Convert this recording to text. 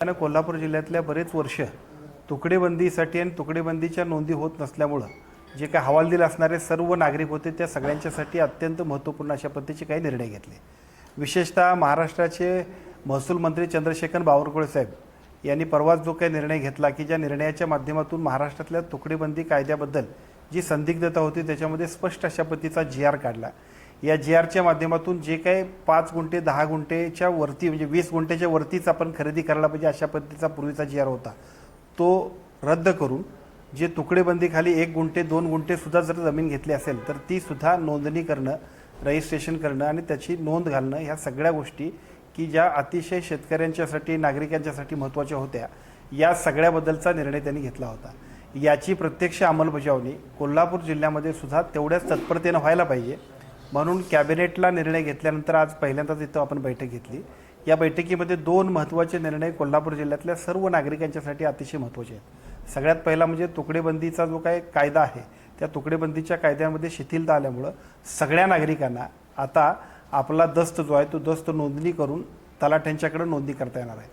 आणि कोल्हापूर जिल्ह्यातल्या बरेच वर्ष तुकडेबंदीसाठी आणि तुकडेबंदीच्या नोंदी होत नसल्यामुळं जे काही हवालदिल असणारे सर्व नागरिक होते त्या सगळ्यांच्यासाठी अत्यंत महत्त्वपूर्ण अशा पद्धतीचे काही निर्णय घेतले. विशेषतः महाराष्ट्राचे महसूल मंत्री चंद्रशेखर बावरकुळे साहेब यांनी परवाच जो काही निर्णय घेतला की ज्या निर्णयाच्या माध्यमातून महाराष्ट्रातल्या तुकडेबंदी कायद्याबद्दल जी संदिग्धता होती त्याच्यामध्ये स्पष्ट अशा पद्धतीचा जी आर काढला. या जी आरच्या माध्यमातून जे काही पाच गुंठे दहा गुंठेच्या वरती म्हणजे वीस गुंठेच्या वरतीच आपण खरेदी करायला पाहिजे अशा पद्धतीचा पूर्वीचा जी आर होता. तो रद्द करून जे तुकडेबंदीखाली एक गुंठे दोन गुंठे सुद्धा जर जमीन घेतली असेल तर ती सुद्धा नोंदणी करणं रजिस्ट्रेशन करणं आणि त्याची नोंद घालणं ह्या सगळ्या गोष्टी की ज्या अतिशय शेतकऱ्यांच्यासाठी नागरिकांच्यासाठी महत्त्वाच्या होत्या या सगळ्याबद्दलचा निर्णय त्यांनी घेतला होता. याची प्रत्यक्ष अंमलबजावणी कोल्हापूर जिल्ह्यामध्ये सुद्धा तेवढ्याच तत्परतेनं व्हायला पाहिजे. म्हणून कॅबिनेटला निर्णय घेतल्यानंतर आज पहिल्यांदाच इथं आपण बैठक घेतली. या बैठकीमध्ये दोन महत्त्वाचे निर्णय कोल्हापूर जिल्ह्यातल्या सर्व नागरिकांच्यासाठी अतिशय महत्त्वाचे आहेत. सगळ्यात पहिला म्हणजे तुकडेबंदीचा जो काही कायदा आहे त्या तुकडेबंदीच्या कायद्यामध्ये शिथिलता आल्यामुळं सगळ्या नागरिकांना आता आपला दस्त जो आहे तो दस्त नोंदणी करून तलाठ्यांच्याकडे नोंदणी करता येणार आहे.